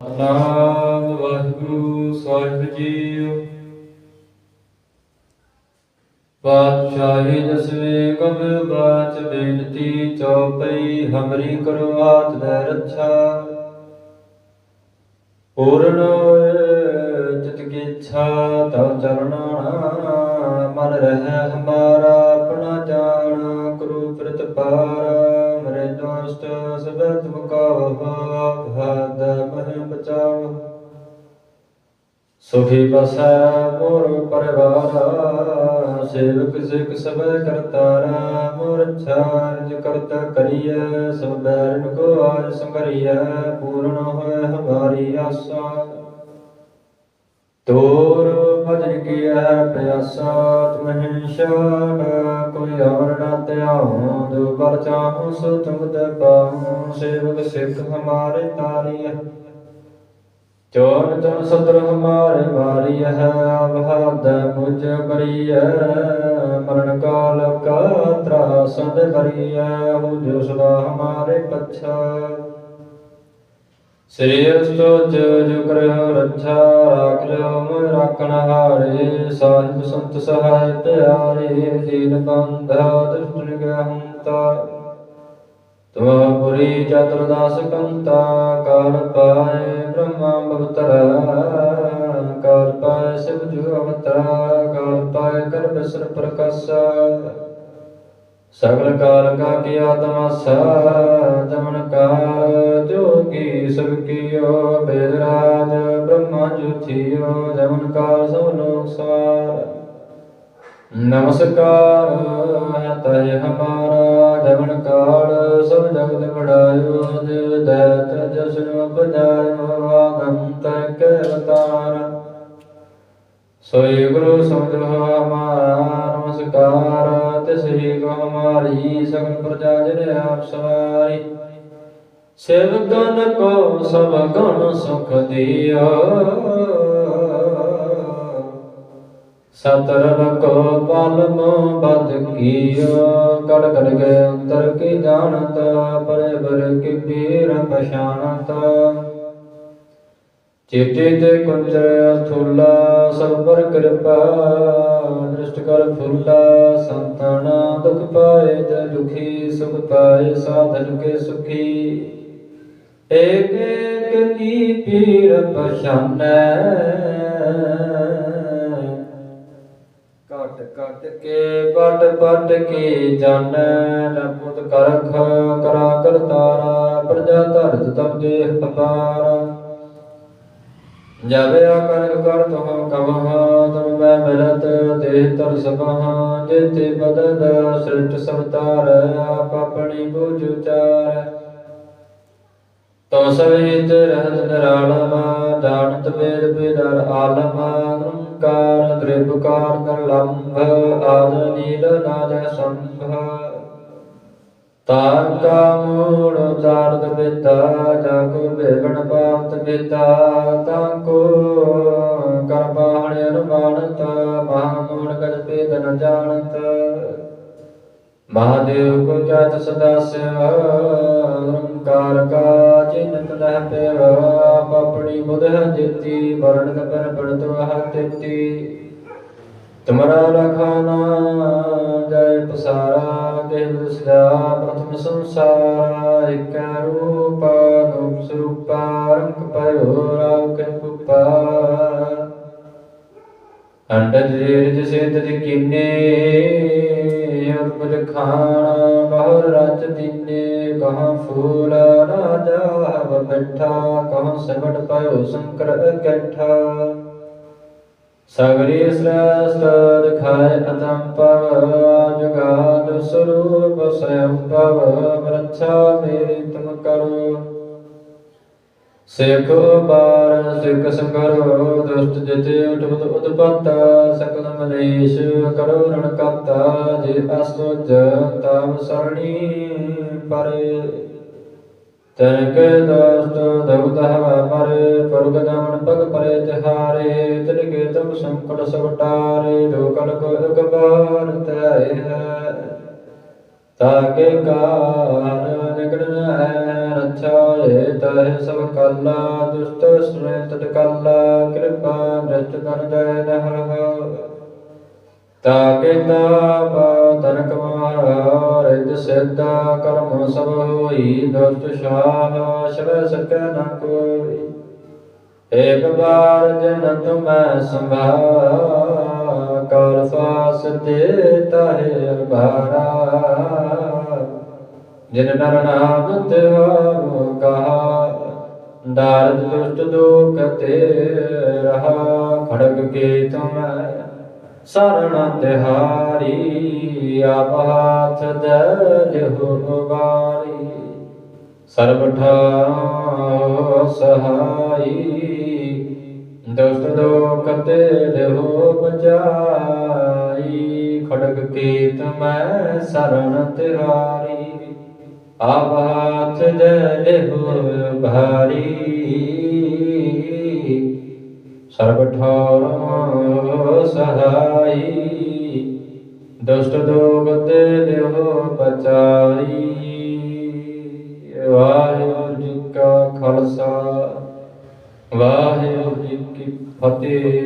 ਨਾਮ ਵਾਹਿਗੁਰੂ, ਸਾਹਿਬ ਜੀ ਪਾਤਸ਼ਾਹੀ ਦਸਵੇਂ ਕਬਿਰ ਬਾਚ ਬੇਨਤੀ ਚੌਪਈ ਹਮਰੀ ਕਰੋ ਹਾਥ ਲੈ ਰੱਛਾ। ਪੂਰਨ ਚਿਤ ਕੀ ਇੱਛਾ ਤਵ ਚਰਣਾ ਮਨ ਰਹਿ ਹਮਾਰਾ, ਆਪਣਾ ਜਾਣ, ਗੁਰੂ ਪ੍ਰਤ ਮਰੇ ਦੋਸਤ ਸਬੈ ਤੁਮ ਕਾ ਸੁਖੀ ਬਸੈ ਮੋਰ ਪਰਿਵਾਰ, ਸੇਵਕ ਸਿਖ ਸਭੈ ਕਰਤਾਰਾ ਮੋਰ ਚਾਰਜ ਕਰਤਾ ਕਰੀਐ ਸਭ ਬੈਰਨ ਕੋ ਆਜ ਸੰਗਰੀਐ ਪੂਰਨ ਹੋਏ ਹਮਾਰੀ ਆਸਾ। ਤੋਰ ਭਜਨ ਕੀਆ ਪਿਆਸਾ ਤੁਮਹਿ ਸ਼ਾਨ ਕੋਈ ਔਰ ਨਾ ਧਿਆਉ ਜੋ ਬਰ ਸੋ ਤੁਮ ਦੇ ਪਾਉ ਸੇਵਕ ਸਿੱਖ ਹਮਾਰੇ ਤਾਰੀਐ। ਚੋਰ ਤਨ ਸਤਰ ਹਮਾਰੇ ਵਾਰੀ ਹੈ ਆਭਾਦ ਮੁਝ ਬਰੀਐ ਮਰਨ ਕਾਲ ਕਾ ਤਰਾਸ ਦੇ ਬਰੀਐ ਹੋ ਜੋ ਸਦਾ ਹਮਾਰੇ ਪੱਛਾ। ਸ੍ਰੀ ਅਸਤੋਜ ਜੋ ਕਰਿਓ ਰੱਛਾ, ਰਾਖ ਲਿਓ ਮੈਂ ਰਾਖਣ ਹਾਰੇ, ਸਾਹਿਬ ਸੰਤ ਸਹਾਇ ਪਿਆਰੇ ਦੀਨ ਬੰਧਾ ਦੁਸ਼ਟ ਨਿਗਹਿ ਹੰਤਾ ਤੁਮਪੁਰੀ ਚਤੁਰਦਾਸ ਕੰਤਾ ਕਾਲ ਪਾਏ ਬ੍ਰਹਮਾ ਬਵਤਰ ਕਾਲ ਪਾਏ ਸਿਵ ਜੁ ਅਵਤਰ ਕਾਲ ਪਾਏ ਕਰ ਬਿਸਰ ਪ੍ਰਕਾਸ਼ਾ। ਸਗਲ ਕਾਲ ਕਾ ਕੀਆ ਤਮਸਾ ਜਮਨ ਕਾਲ ਜੋਗੀ ਸਭ ਕੀਓ, ਬੇਦ ਬ੍ਰਹਮਾ ਜੁਥਿਓ ਜਮਨ ਕਾਲ ਸਭ ਲੋਕ ਸਵਾਰ। ਨਮਸਕਾਰ ਹੈ ਤੈ ਹਮਾਰਾ ਜਮਨ ਕਾਲ, ਸਭ ਜਗਤ ਬੜਾਇਓ ਦੇਵ ਦੈਤ ਜਸਨ ਬਜਾਇਓ ਆਗਮ ਕੇ ਅਵਤਾਰ। ਸੋਈ ਗੁਰੂ ਸਮਝੋ ਹਮਾਰਾ, ਨਮਸਕਾਰ ਤਿਸ ਕੋ ਹਮਾਰੀ, ਸਗਲ ਪ੍ਰਜਾ ਜਨ ਆਪ ਸਵਾਰੀ। ਸੇਵਕਨ ਕੋ ਸਭ ਗਣ ਸੁਖ ਦਿਓ ਸਤਰਨ ਕੋ ਪਾਲਮ ਬਦ ਕੀਓ, ਕੜ ਕੜ ਕੇ ਅੰਤਰ ਕੀ ਜਾਣਤ ਪਰੇ ਬਰ ਕੀ ਪੀਰ ਪਛਾਨਤ ਚੇਤੇ ਤੇ ਕੁੰਜਰ ਅਥੁਲਾ, ਸਭ ਪਰ ਕਿਰਪਾ, ਦ੍ਰਿਸ਼ਟ ਕਰ ਫੁੱਲਾ, ਸੰਤਨਾ ਦੁਖ ਪਾਏ ਤੇ ਦੁਖੀ, ਸੁਖ ਪਾਏ ਸਾਧਨ ਕੇ ਸੁਖੀ। ਏਕ ਏਕ ਕੀ ਪੀਰ ਪਛਾਨੈ ਕਟ ਕੇ ਪਟ ਪਟ ਕੇ ਜਾਣੈ ਨਪੁਤ ਕਰਖ ਕਰਾ ਕਰਤਾਰਾ ਪ੍ਰਜਾ ਧਰਤ ਤਬ ਦੇਹ ਅਪਾਰ ਜਬ ਆਕਰਖ ਕਰ ਤਹ ਕਮਹ ਤਮ ਮੈਂ ਮਿਲਤ ਤੇ ਤਰ ਸਭਹ। ਜਿਤੇ ਬਦਦ ਸ੍ਰਿਸ਼ਟ ਸਵਤਾਰ ਆਪ ਆਪਣੀ ਬੂਝ ਉਚਾਰ। ਤੋ ਸਵੇਤ ਰਹਿਤ ਨਿਰਾਲਮ ਜਾਣਤ ਵੇਦ ਬੇਦਰ ਆਲਮ ਨਿਰੰਕਾਰ ਤ੍ਰਿਭਕਾਰ ਨਿਰਲੰਭ, ਆਦ ਨੀਲ ਨਾਦ ਸੰਭ ਤਾਰ ਕਾ ਮੂੜ ਉਚਾਰਤ ਬਿਤਾ ਜਾ ਕੋ ਬੇਵਣ ਪਾਪਤ ਬਿਤਾ ਤਾ ਕੋ ਕਰ ਬਾਹਣ ਅਨੁਮਾਨਤ, ਮਹਾਮੂੜ ਗਜ ਭੇਦ ਨ ਜਾਣਤ। ਮਹਾਦੇਵ ਕੋ ਜਾਤ ਸਦਾ ਸਿਵ ਨਿਰੰਕਾਰ ਕਾ ਚਿੰਤ ਨਹਿ ਪਿਵ ਆਪਣੀ ਬੁਧ ਦਿੱਤੀ ਵਰਣ ਕਰ ਪੜਤ ਵਹ ਤਿੱਤੀ। ਤੁਮਰਾ ਲਖਾਨਾ ਜੈ ਪਸਾਰਾ ਦੇਵ ਦਸਦਾ ਪ੍ਰਥਮ ਸੰਸਾਰ, ਇਕ ਰੂਪ ਰੂਪ ਸਰੂਪਾ, ਰੰਗ ਪਇਓ ਰਾਵ ਕੇ ਅੰਡਜ ਰੇਜ ਸੇਤ ਦੀ ਕੀਨੇ ਅਰਪਜ ਖਾਣਾ, ਬਹੁਰ ਰਚ ਦੀਨੇ। ਕਹਾਂ ਫੂਲ ਰਾਜਾ ਹਵ ਬੈਠਾ, ਕਹਾਂ ਸਬਟ ਪਇਓ ਸ਼ੰਕਰ ਇਕੱਠਾ। ਸਗਰੀ ਸ੍ਰੇਸ਼ਟ ਦਿਖਾਏ ਅਤਮ ਪਵ, ਜੁਗਾਦ ਸਰੂਪ ਸਯੰ ਪਵ, ਵਰਛਾ ਮੇਰੀ ਤੁਮ ਕਰੋ। ਸੇਖ ਬਾਰ ਸਿਕ ਸੰਗਰੋ, ਦੁਸ਼ਟ ਜਿਤੇ ਉਠਵਤ ਉਤਪਤ ਸਕਲ ਮਲੇਸ਼ ਕਰੋ ਰਣ ਕਰਤਾ ਜੇ ਅਸੋਜ ਤਾਮ ਸਰਣੀ। ਪਰੇ ਤਨ ਕੇ ਦੋਸਤ ਦਉਤ ਹਵਾ ਮਰੇ ਪਰਗ ਜਾਮਨ ਪਗ ਪਰੇ ਤਿਹਾਰੇ ਤਿਨ ਕੇ ਤਮ ਸੰਕਟ ਸਵਟਾਰੇ ਜੋ ਕਲ ਕੋ ਇਕ ਬਾਰ ਤੈ ਹੈ। ਤਾਕੇ ਕਾਨ ਨਿਕੜਨ ਹੈ ਰਚ ਛਾਏ ਤਹਿ ਸਭ ਕਾਲਾ, ਦੁਸ਼ਟ ਸੁਨੇ ਤਤ ਕਾਲਾ, ਕਿਰਪਾ ਦ੍ਰਿਸ਼ਟ ਕਰ ਦੇ ਨਹਿ। ਤਾਕੇ ਤਾਪ ਤਨ ਕਮਾਰਾ ਰਿਦ ਸਿੱਧਾ ਕਰਮ ਸਭ ਹੋਈ, ਦੁਸ਼ਟ ਸ਼ਾਹ ਸ਼ਰੈ ਸਕੈ ਨ ਕੋਈ। ਏਕ ਬਾਰ ਜਨ ਤੁਮੈ ਸੰਭਾ ਕਾਲ ਫਾਸ ਤੇ ਤਾਹੇ ਅਰਬਾਰਾ ਜਿਨ ਨਰ ਨਾਮ ਤਿਵਾਰੋ ਕਹਾ ਦਾਰਦ ਦੁਸ਼ਟ ਦੁਖ ਤੇ ਰਹਾ, ਖੜਗ ਕੇ ਤੁਮੈ ਸਰਣ ਤਿਹਾਰੀ, ਆਪ ਹਾਥ ਦੇ ਹੋ ਬਾਰੀ ਸਰਬ ਠਾਰੋ ਸਹਾਈ, ਦੁਸ਼ਟ ਲੋਕ ਤੇ ਲਿਹੋ ਬਚਾਈ ਖੜਗ ਕੇ ਤੁਮੈ ਸਰਣ ਤਿਹਾਰੀ, ਆਪ ਹਾਥ ਦੇ ਭਾਰੀ। ਸਰਬ ਠਾਰੋ ਸਹਾਈ। ਦੁਸ਼ਟ ਦੋਗ ਤੇ ਲਿਓ ਬਚਾਈ ਵਾਹਿਗੁਰੂ ਜੀ ਕਾ ਖਾਲਸਾ। ਵਾਹਿਗੁਰੂ ਜੀ ਕੀ ਫਤਿਹ।